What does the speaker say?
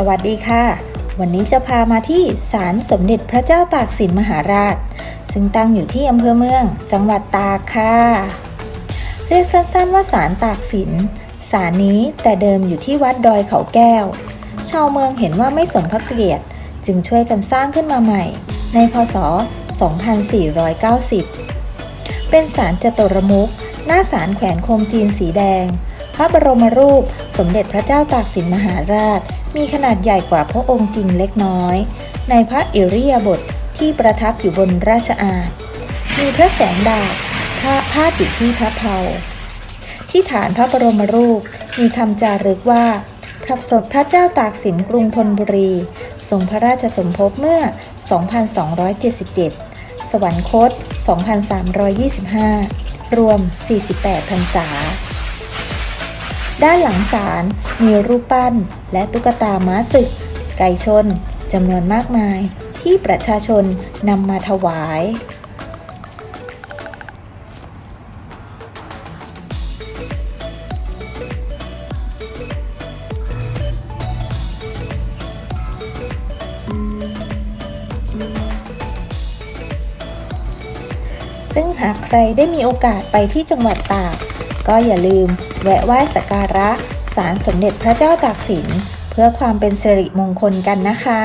สวัสดีค่ะ วันนี้จะพามาที่ศาลสมเด็จพระเจ้าตากสินมหาราช ซึ่งตั้งอยู่ที่อำเภอเมือง จังหวัดตากค่ะ เรียกสั้นๆว่าศาลตากสินศาลนี้แต่เดิมอยู่ที่วัดดอยเขาแก้ว ชาวเมืองเห็นว่าไม่สมพระเกียรติ จึงช่วยกันสร้างขึ้นมาใหม่ ในพศ 2490 เป็นศาลจตุรมุขหน้าศาลแขวนโคมจีนสีแดง พระบรมรูปสมเด็จพระเจ้าตากสินมหาราช มีขนาดใหญ่กว่าพระองค์จริงเล็กน้อย ในพระอิริยาบถทที่ประทับอยู่บนราชอาณมีพระแสงดาบพระพาดอยู่ที่พระเพลาที่ฐานพระบรมรูปมีคำจารึกว่า พระสมพระเจ้าตากสินกรุงธนบุรีทรงพระราชสมภพเมื่อ 2277 สวรรคต 2325 รวม 48พรรษา ด้านหลังศาลมีรูปปั้น และตุ๊กตาม้าศึก ไก่ชนจำนวนมากมาย ที่ประชาชนนำมาถวาย ซึ่งหากใครได้มีโอกาสไปที่จังหวัดตาก ก็อย่าลืมแวะไหว้สักการะศาลสมเด็จพระเจ้าตากสิน เพื่อความเป็นสิริมงคลกันนะคะ